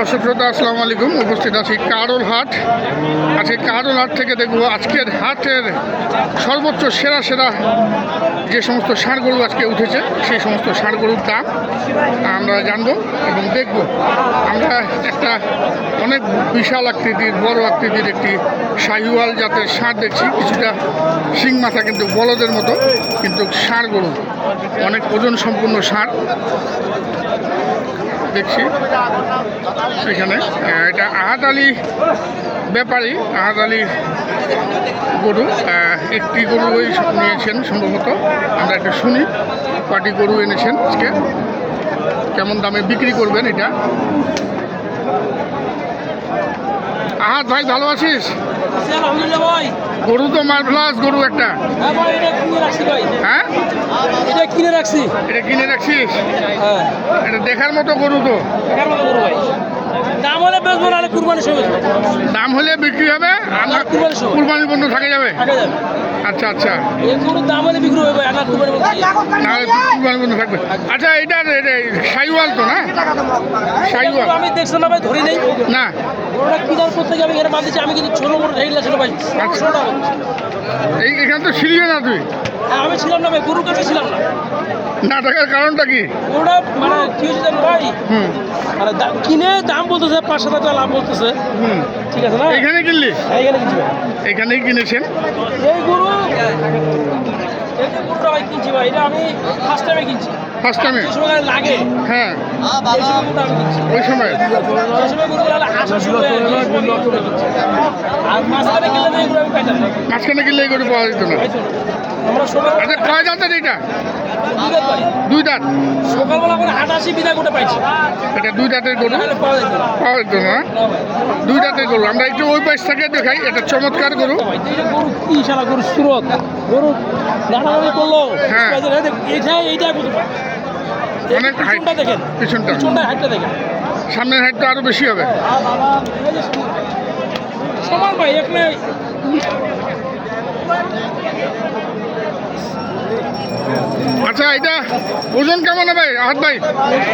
দর্শক শ্রোতা, আসসালামু আলাইকুম। উপস্থিত আছি কারোল হাট। আজকে কারোল হাট থেকে দেখব আজকের হাটের সর্বোচ্চ সেরা সেরা যে সমস্ত ষাঁড় গরু আজকে উঠেছে, সেই সমস্ত ষাঁড় গরুর দাম আমরা জানব এবং দেখব। আমরা একটা অনেক বিশাল আকৃতির, বড় আকৃতির একটি শাহিওয়াল জাতের ষাঁড় দেখছি। কিছুটা শিং মাথা কিন্তু বলদের মতো, কিন্তু ষাঁড় গরু অনেক ওজন সম্পূর্ণ ষাঁড়। দেখছি এখানে এটা আহাদ আলী ব্যাপারী, আহাত আলী গরু। একটি গরু ওই নিয়েছেন সম্ভবত। আমরা একটা শুনি, কটি গরু এনেছেন আজকে। কেমন দামে বিক্রি করবেন এটা? আহাদ ভাই, ভালো আছিস? গরু তো মাল প্লাস গরু একটা। হ্যাঁ? এটা কিনে রাখছি এটা কিনে রাখছি। এটা কিনে রাখছিস? হ্যাঁ। এটা দেখার মতো গরু তো। দেখার মতো গরু ভাই। দাম হলে বেচবো নাহলে কুরবানি সময় দাম হলে বিক্রি হবে আর না কুরবানির সময়। কুরবানি বন্ধ থাকে যাবে? আচ্ছা আচ্ছা। এই গরুর দাম হলে বিক্রি হবে আমার কুরবানি নাহলে কুরবানি বন্ধ থাকবে। আচ্ছা এটা সাইওয়াল তো না? সাইওয়াল আমি দেখছি না ভাই ধরি নেই। না। গরুটা কিনার করতে গিয়ে আমি এখানে বাঁধেছি আমি কিন্তু ছোট বড় ঢেকে ছিল ভাই। আচ্ছা। এই এখানে তো ছিলিও না তুই? হ্যাঁ, আমি ছিলাম না ভাই গরুর কাছে ছিলাম না। না থাকার কারণটা কি? গরুটা মানে কি হয়েছে ভাই? হুম। মানে কিনে দাম বলতেছে পাঁচ সাত হাজার লাভ বলতেছে। হুম। ঠিক আছে না? এখানে কিনলি? হ্যাঁ, এখানে ভাই। এখানেই কিনেছেন? এই গরু এই যে গরুটা ভাই কিনছি ভাই এটা আমি ফার্স্ট টাইমে কিনছি। ফার্স্ট টাইমে সময় লাগে। হ্যাঁ। কিনছি। ওই সময়? কিনছি। মাঝখানে কিনলে তো এগুলো আমি পাইতাম না। মাঝখানে কিনলে এই গরু পাওয়া যেত না। আচ্ছা কয় জাতের এটা? দুই দাঁত। সকালবেলা করে আসি বিদায় করে পাইছি। এটা দুই দাঁতের গরু? পাওয়া যেত না। না দুই দাঁতের গরু। আমরা একটু ওই পাশ থেকে দেখাই এটা চমৎকার গরু। গরু কি শালা গরু সুরত। গরু নাড়ানাড়ি করল হ্যাঁ। এইটা এইটা অনেক। পিছনটা দেখেন। পিছনটা। পিছনটা হাইটটা দেখেন। সামনের হাইট আরও বেশি হবে। সমান ভাই এখানে আচ্ছা এটা ওজন কেমন হবে? আহাত ভাই? দশ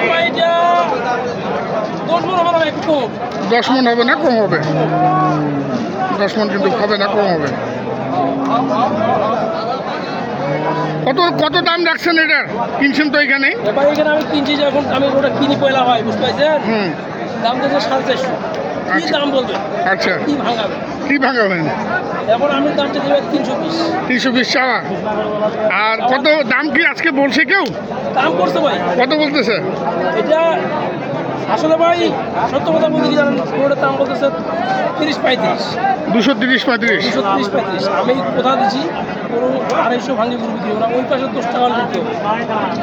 মন হবে না কম দশ হবে। না কম হবে দশ মন কিন্তু হবে না কম হবে। কত কত দাম রাখছেন এটার? কিনছেন তো এখানেই? এবার এখানে আমি কিনছি যখন আমি ওটা কিনি পয়লা হয় বুঝতে পারছেন? হুম। দাম দিয়েছে সাড়ে চারশো। কি আচ্ছা। দাম বলবে আচ্ছা। কি ভাঙাবে কি ভাঙাবেন? এখন আমি দামটা দেবে তিনশো বিশ তিনশো বিশ আর কত দাম কি আজকে বলছে কেউ? দাম করছে ভাই। কত বলতেছে? এটা আসলে ভাই সত্য কথা বলতে কি জানেন? ওটার দাম বলতেছে তিরিশ পঁয়ত্রিশ। দুশো তিরিশ পঁয়ত্রিশ। দুশো তিরিশ পঁয়ত্রিশ। আমি কোথা দিচ্ছি পুরো আড়াইশো ভাঙি পুরো বিক্রি হবে ওই পাশে দশ টাকা হলে বিক্রি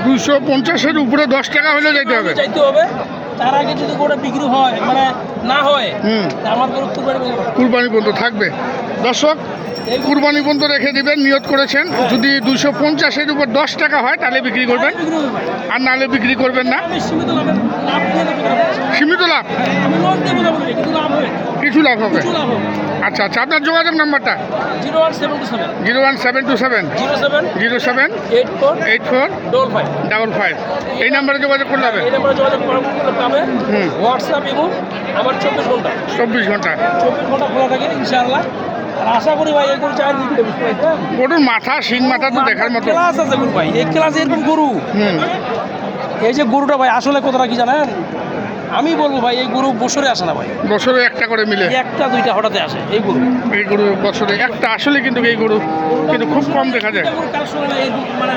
দুশো পঞ্চাশের উপরে দশ টাকা হলেও যাইতে হবে। চাইতে হবে। তার আগে যদি গোটা বিক্রি হয় মানে না হয় আমার গরু কুরবানি করব কুরবানি পর্যন্ত থাকবে। দর্শক কুরবানি পর্যন্ত রেখে দিবেন নিয়ত করেছেন। যদি দুশো পঞ্চাশের উপর দশ টাকা হয় তাহলে বিক্রি করবেন। আর নাহলে বিক্রি করবেন না। সীমিত লাভ। কিছু লাভ হবে। আচ্ছা আচ্ছা আপনার যোগাযোগ নাম্বারটা? Zero one seven two seven. Zero seven. Eight four. Double five. এই নাম্বারে যোগাযোগ করলে হবে। হোয়াটসঅ্যাপ এবং আমার চব্বিশ ঘণ্টা। চব্বিশ ঘণ্টা। চব্বিশ ঘণ্টা খোলা থাকে ইনশাআল্লাহ। আশা করি ভাই এই গরু চার পারছেন গরুর মাথা শিং মাথা তো দেখার মতো। ক্লাস আছে গরু ভাই এই ক্লাসে এরকম গরু। হুম। এই যে গরুটা ভাই আসলে কতটা কি জানেন? আমি বলব ভাই এই গরু বছরে আসে না ভাই। বছরে একটা করে মিলে। একটা দুইটা হঠাৎ আসে এই গরু। এই গরু বছরে একটা আসলে কিন্তু এই গরু কিন্তু খুব কম দেখা যায়। মানে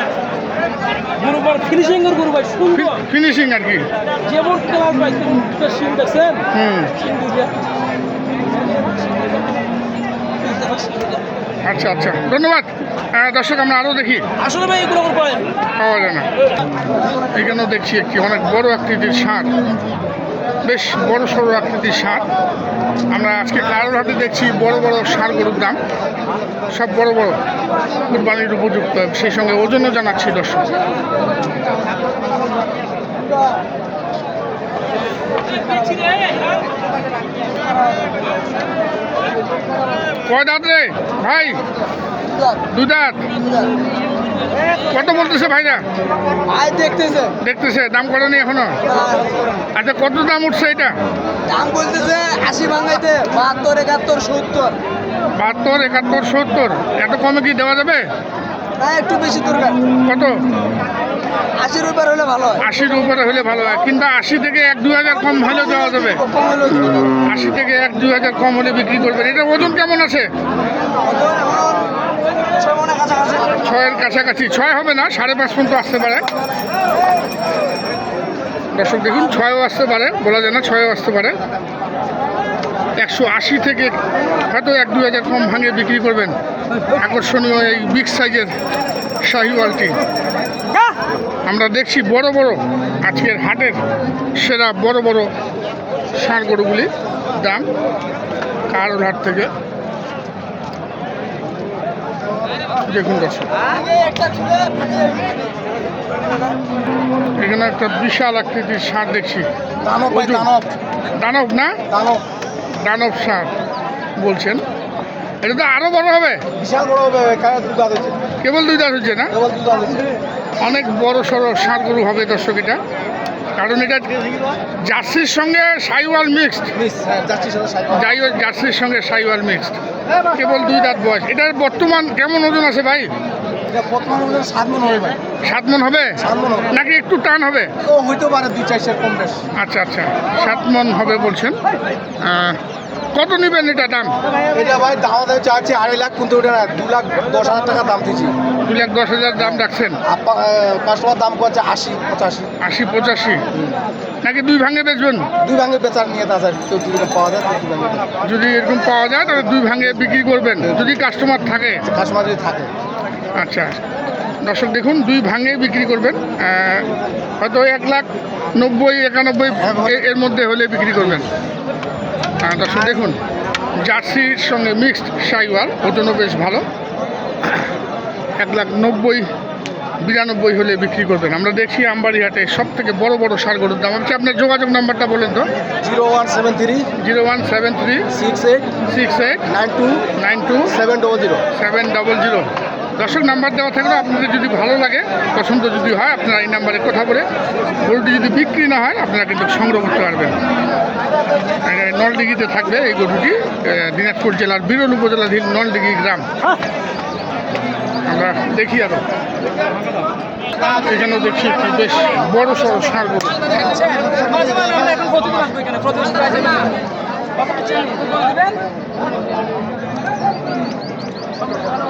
ফিনিশিং এর গরু ভাই সুন্দর। ফিনিশিং আর কি। যেমন ক্লাস ভাই তেমন সিং দেখছেন? হুম। আচ্ছা আচ্ছা ধন্যবাদ দর্শক আমরা আরও দেখি আসলে ভাই এগুলো পাওয়া যায় না এখানেও দেখছি একটি অনেক বড় আকৃতির ষাঁড় বেশ বড় সড়ো আকৃতির ষাঁড় আমরা আজকে কারোর হাতে দেখছি বড় বড় ষাঁড় গরুর দাম সব বড় বড় কুরবানির উপযুক্ত সেই সঙ্গে ওজনও জানাচ্ছি দর্শক কয় দাঁত রে? ভাই দু দাঁত। কত বলতেছে ভাইরা? ভাই দেখতেছে। দেখতেছে দাম করেনি এখনও? আচ্ছা কত দাম উঠছে এটা? দাম বলতেছে আশি ভাঙাইতে বাহাত্তর একাত্তর সত্তর। বাহাত্তর একাত্তর সত্তর। এত কমে কি দেওয়া যাবে? একটু বেশি দরকার। কত? আশির উপর হলে ভালো হয়। আশির উপরে হলে ভালো হয়। কিন্তু আশি থেকে এক দুই হাজার কম হলে দেওয়া যাবে। আশি থেকে এক দুই হাজার কম হলে বিক্রি করবেন। এটা ওজন কেমন আছে? ছয়ের কাছাকাছি। ছয় হবে না সাড়ে পাঁচ পর্যন্ত আসতে পারে। দর্শক দেখুন ছয়ও আসতে পারে। বলা যায় না ছয়ও আসতে পারে। একশো আশি থেকে হয়তো এক দু হাজার কম ভাঙে বিক্রি করবেন। আকর্ষণীয় এই বিগ সাইজের শাহিওয়ালটি আমরা দেখছি বড় বড় আজকের হাটের সেরা বড় বড় ষাঁড় গরুগুলি দাম কারোর হাট থেকে। দেখুন দর্শক। এখানে একটা বিশাল আকৃতির ষাঁড় দেখছি। দানব দানব। দানব না? দানব। দানব ষাঁড় বলছেন। এটা তো আরও বড় হবে। বিশাল বড় হবে কেবল দুই দাঁত হচ্ছে না? অনেক বড় সড়ো ষাঁড় গরু হবে দর্শক এটা। কারণ এটা জার্সির সঙ্গে সাইওয়াল মিক্সড হ্যাঁ যাই হোক জার্সির সঙ্গে সাইওয়াল মিক্সড কেবল দুই দাঁত বয়স। এটার বর্তমান কেমন ওজন আছে ভাই? সাত মন হবে সাত হবে? সাত হবে। নাকি একটু টান হবে? হইতে পারে দুই চার কম বেশ। আচ্ছা আচ্ছা। সাত মন হবে বলছেন। কত নেবেন এটা দাম? এটা ভাই দাম দাম চাচ্ছি আড়াই লাখ কিন্তু ওটা দু লাখ দশ হাজার টাকা দাম দিয়েছি। দু লাখ দশ হাজার দাম রাখছেন? কাস্টমার দাম করছে আশি পঁচাশি। আশি পঁচাশি? নাকি দুই ভাঙে বেচবেন? দুই ভাঙে বেচার নিয়ে আছে পাওয়া যায় যদি এরকম পাওয়া যায় তাহলে দুই ভাঙে বিক্রি করবেন। যদি কাস্টমার থাকে? কাস্টমার যদি থাকে। আচ্ছা। দর্শক দেখুন দুই ভাঙে বিক্রি করবেন। হয়তো এক লাখ নব্বই একানব্বই এ- এর মধ্যে হলে বিক্রি করবেন। দর্শক দেখুন জার্সির সঙ্গে মিক্সড সাইওয়াল ওজনও বেশ ভালো। এক লাখ নব্বই বিরানব্বই হলে বিক্রি করবেন। আমরা দেখছি আমবাড়িহাটে সব থেকে বড় বড় সার গরুর দাম। আচ্ছা আপনার যোগাযোগ নাম্বারটা বলেন তো। Zero one seven three zero one seven three six eight six eight nine two nine two seven double zero. Seven double zero. দর্শক নাম্বার দেওয়া থাকলে আপনাদের যদি ভালো লাগে, পছন্দ যদি হয়, আপনারা এই নাম্বারে কথা বলে গরুটি যদি বিক্রি না হয়, আপনারা কিন্তু সংগ্রহ করতে পারবেন। নলডিঘিতে থাকবে এই গরুটি দিনাজপুর জেলার বিরল উপজেলাধীন নলডিঘি গ্রাম। আমরা দেখি আরও। এখানেও দেখছি একটি বেশ বড় সড়ো ষাঁড় গরু।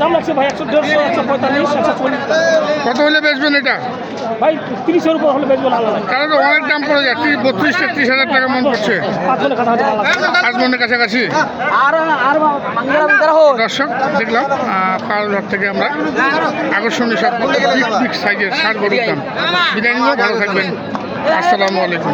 দাম লাগছে ভাই একশো দেড়শো একশো পঁয়তাল্লিশ একশো চল্লিশ। কত হলে বেচবেন এটা? ভাই তিরিশের উপর হলে ভালো লাগে তাহলে তো অনেক দাম পড়ে যায় ত্রিশ বত্রিশ তেত্রিশ হাজার টাকা মন পড়ছে। পাঁচ মনের কাছাকাছি? আর আর দর্শক দেখলাম কারোর থেকে আমরা আকর্ষণীয় সব বিগ সাইজের সার গরুর দাম। বিদায় ভালো থাকবেন। আসসালামু আলাইকুম।